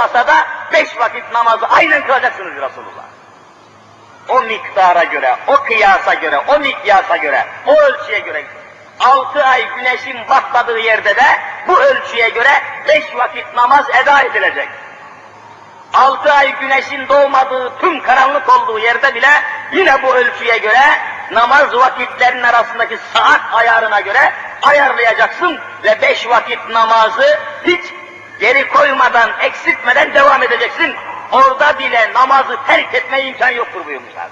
olmasa da beş vakit namazı aynen kılacaksınız Resulullah. O miktara göre, o kıyasa göre, o mikyasa göre, o ölçüye göre altı ay güneşin batmadığı yerde de bu ölçüye göre beş vakit namaz eda edilecek. Altı ay güneşin doğmadığı tüm karanlık olduğu yerde bile yine bu ölçüye göre namaz vakitlerinin arasındaki saat ayarına göre ayarlayacaksın ve beş vakit namazı hiç geri koymadan, eksiltmeden devam edeceksin. Orada bile namazı terk etmeye imkan yoktur buyurmuşlar.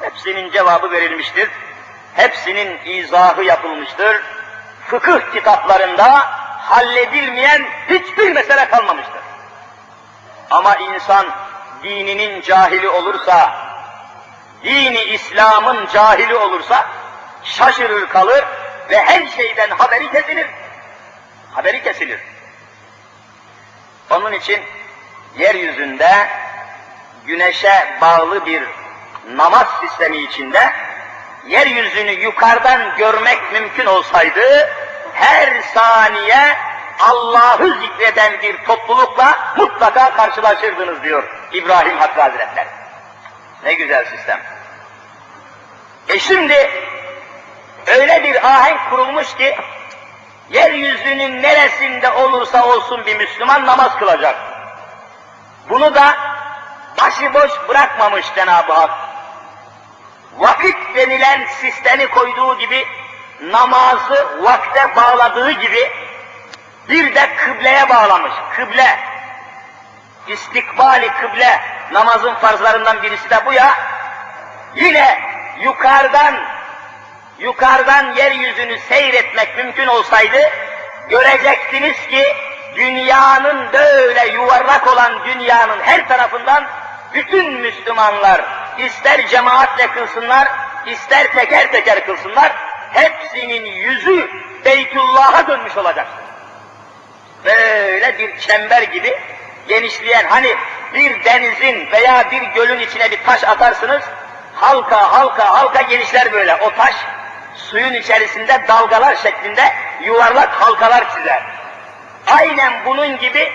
Hepsinin cevabı verilmiştir. Hepsinin izahı yapılmıştır. Fıkıh kitaplarında halledilmeyen hiçbir mesele kalmamıştır. Ama insan dininin cahili olursa, dini İslam'ın cahili olursa şaşırır kalır ve her şeyden haberi kesilir. Haberi kesilir. Onun için yeryüzünde güneşe bağlı bir namaz sistemi içinde yeryüzünü yukarıdan görmek mümkün olsaydı her saniye Allah'ı zikreden bir toplulukla mutlaka karşılaşırdınız diyor İbrahim Hakkı Hazretleri. Ne güzel sistem. E şimdi öyle bir ahenk kurulmuş ki yeryüzünün neresinde olursa olsun bir Müslüman namaz kılacak. Bunu da başıboş bırakmamış Cenab-ı Hak. Vakit denilen sistemi koyduğu gibi namazı vakte bağladığı gibi bir de kıbleye bağlamış. Kıble, istikbali kıble namazın farzlarından birisi de bu ya. Yine yukarıdan yukarıdan yeryüzünü seyretmek mümkün olsaydı göreceksiniz ki dünyanın böyle yuvarlak olan dünyanın her tarafından bütün Müslümanlar ister cemaatle kılsınlar, ister teker teker kılsınlar, hepsinin yüzü Beytullah'a dönmüş olacak. Böyle bir çember gibi genişleyen, hani bir denizin veya bir gölün içine bir taş atarsınız, halka halka halka genişler böyle. O taş suyun içerisinde dalgalar şeklinde yuvarlak halkalar çizer. Aynen bunun gibi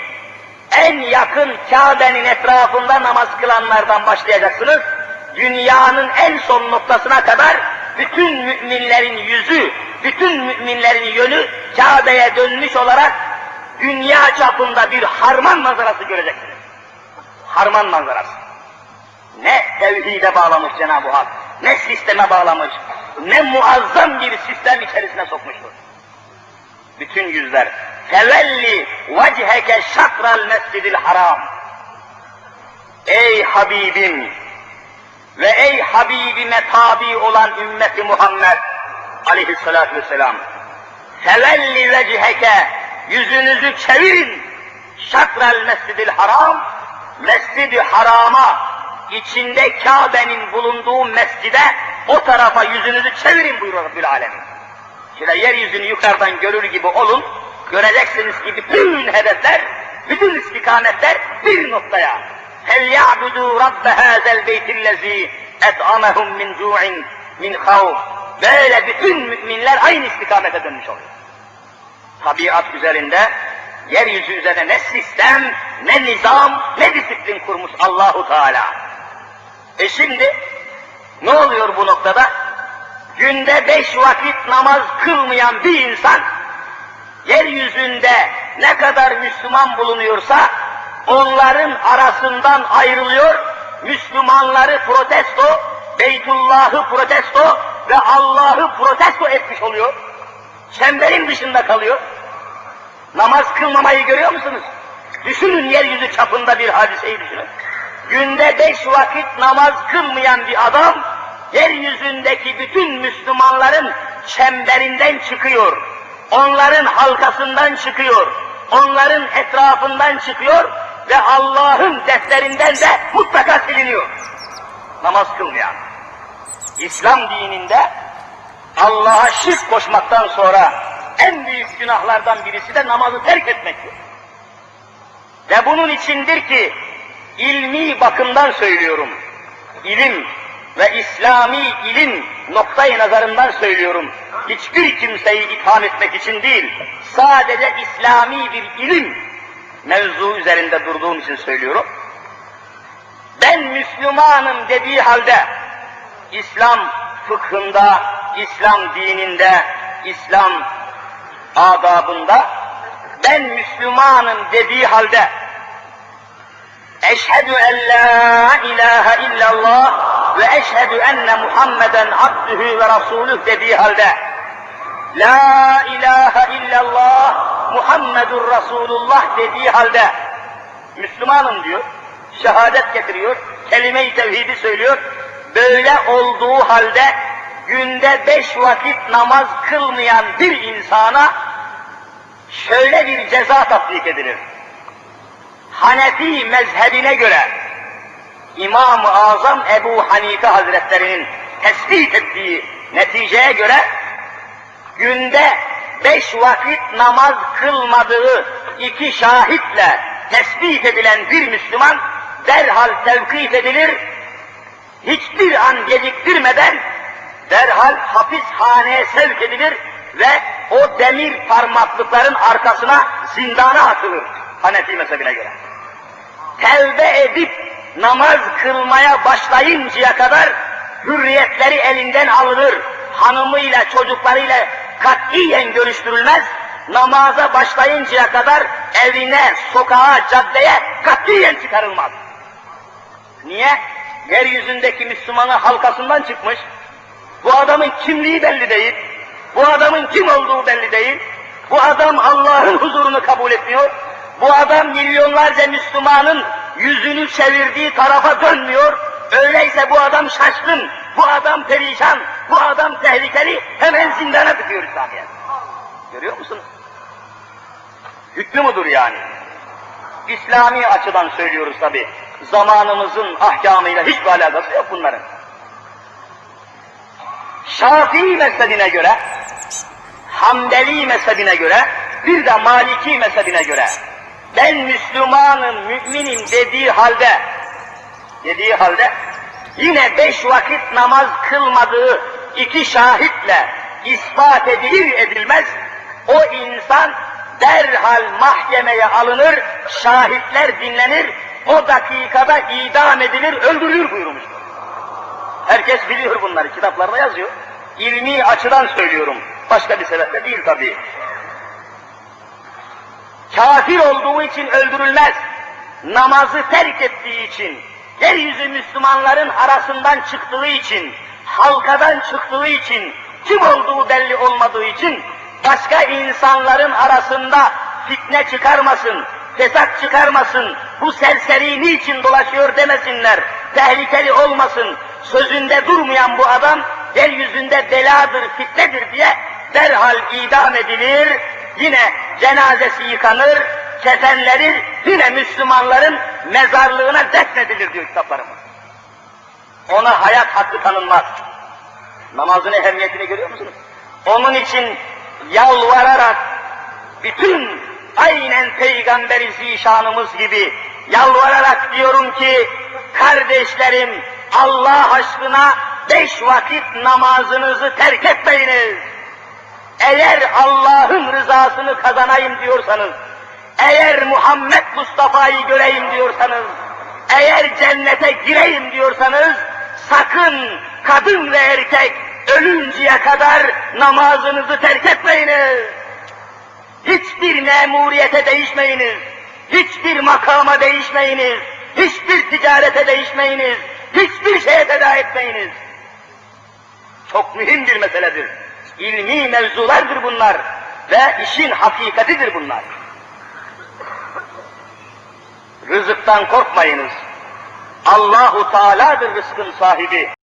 en yakın Kabe'nin etrafında namaz kılanlardan başlayacaksınız. Dünyanın en son noktasına kadar bütün müminlerin yüzü, bütün müminlerin yönü Kabe'ye dönmüş olarak dünya çapında bir harman manzarası göreceksiniz. Harman manzarası. Ne tevhide bağlamış Cenab-ı Hak, ne sisteme bağlamış, ne muazzam bir sistem içerisine sokmuştur. Bütün yüzler. Fevelli vecheke şakral mescidil haram. Ey Habibim ve ey Habibime tabi olan ümmeti Muhammed aleyhissalatü vesselam. Fevelli vecheke yüzünüzü çevirin. Şakral mescidil haram, mescidi harama, içinde Kabe'nin bulunduğu mescide o tarafa yüzünüzü çevirin buyuruyor Rabbül Alemin. Şöyle yeryüzünü yukarıdan görür gibi olun, göreceksiniz ki bütün hedefler, bütün istikametler bir noktaya. فَلْيَعْبُدُوا رَبَّ هَذَا الْبَيْتِ الَّذ۪ي اَطْعَمَهُمْ مِنْ جُوعٍ مِنْ خَوْفٍ Böyle bütün müminler aynı istikamete dönmüş oluyor. Tabiat üzerinde, yeryüzü üzerine ne sistem, ne nizam, ne disiplin kurmuş Allahu Teala. E şimdi ne oluyor bu noktada? Günde beş vakit namaz kılmayan bir insan, yeryüzünde ne kadar Müslüman bulunuyorsa, onların arasından ayrılıyor, Müslümanları protesto, Beytullah'ı protesto ve Allah'ı protesto etmiş oluyor. Çemberin dışında kalıyor. Namaz kılmamayı görüyor musunuz? Düşünün yeryüzü çapında bir hadiseyi düşünün. Günde beş vakit namaz kılmayan bir adam, yeryüzündeki bütün Müslümanların çemberinden çıkıyor. Onların halkasından çıkıyor. Onların etrafından çıkıyor ve Allah'ın defterinden de mutlaka siliniyor. Namaz kılmayan. İslam dininde Allah'a şirk koşmaktan sonra en büyük günahlardan birisi de namazı terk etmektir. Ve bunun içindir ki ilmi bakımdan söylüyorum. İlim ve İslami ilim noktayı nazarından söylüyorum. Hiçbir kimseyi itham etmek için değil, sadece İslami bir ilim mevzu üzerinde durduğum için söylüyorum. Ben Müslümanım dediği halde İslam fıkhında, İslam dininde, İslam adabında ben Müslümanım dediği halde Eşhedü en la ilahe illallah ve eşhedü enne Muhammeden abdühü ve rasulüh dediği halde La ilahe illallah Muhammedur Resulullah dediği halde Müslümanım diyor, şehadet getiriyor, kelime-i tevhidi söylüyor. Böyle olduğu halde günde beş vakit namaz kılmayan bir insana şöyle bir ceza tatbik edilir. Hanefi mezhebine göre İmam-ı Azam Ebu Hanife Hazretlerinin tespit ettiği neticeye göre günde beş vakit namaz kılmadığı iki şahitle tespit edilen bir Müslüman derhal tevkif edilir, hiçbir an geciktirmeden derhal hapishaneye sevk edilir ve o demir parmaklıkların arkasına zindana atılır Hanefi mezhebine göre. Tevbe edip namaz kılmaya başlayıncaya kadar hürriyetleri elinden alınır. Hanımıyla, çocuklarıyla katiyen görüştürülmez. Namaza başlayıncaya kadar evine, sokağa, caddeye katiyen çıkarılmaz. Niye? Yeryüzündeki Müslümanı halkasından çıkmış. Bu adamın kimliği belli değil. Bu adamın kim olduğu belli değil. Bu adam Allah'ın huzurunu kabul etmiyor. Bu adam milyonlarca Müslümanın yüzünü çevirdiği tarafa dönmüyor. Öyleyse bu adam şaşkın, bu adam perişan, bu adam tehlikeli, hemen zindana tıkıyor İslamiyet. Görüyor musunuz? Hükmü mudur yani? İslami açıdan söylüyoruz tabi. Zamanımızın ahkamıyla hiçbir alakası yok bunların. Şafii mezhebine göre, Hanbeli mezhebine göre, bir de Maliki mezhebine göre ben Müslümanım, müminim dediği halde dediği halde yine beş vakit namaz kılmadığı iki şahitle ispat edilir edilmez o insan derhal mahkemeye alınır, şahitler dinlenir, o dakikada idam edilir, öldürülür buyurmuştur. Herkes biliyor bunları, kitaplarda yazıyor. İlmi açıdan söylüyorum, başka bir sebeple değil tabii. Kafir olduğu için öldürülmez, namazı terk ettiği için, yeryüzü Müslümanların arasından çıktığı için, halkadan çıktığı için, kim olduğu belli olmadığı için, başka insanların arasında fitne çıkarmasın, fesat çıkarmasın, bu serseri niçin dolaşıyor demesinler, tehlikeli olmasın, sözünde durmayan bu adam, yeryüzünde beladır, fitnedir diye derhal idam edilir, yine cenazesi yıkanır, kefenleri yine Müslümanların mezarlığına defnedilir diyor kitaplarımız. Ona hayat hakkı tanınmaz. Namazın ehemmiyetini görüyor musunuz? Onun için yalvararak bütün aynen Peygamberi zişanımız gibi yalvararak diyorum ki kardeşlerim Allah aşkına beş vakit namazınızı terk etmeyiniz. Eğer Allah'ın rızasını kazanayım diyorsanız, eğer Muhammed Mustafa'yı göreyim diyorsanız, eğer cennete gireyim diyorsanız, sakın kadın ve erkek ölünceye kadar namazınızı terk etmeyiniz. Hiçbir memuriyete değişmeyiniz, hiçbir makama değişmeyiniz, hiçbir ticarete değişmeyiniz, hiçbir şeye feda etmeyiniz. Çok mühim bir meseledir. İlmi mevzulardır bunlar ve işin hakikatidir bunlar. Rızıktan korkmayınız. Allahu Teala'dır rızkın sahibi.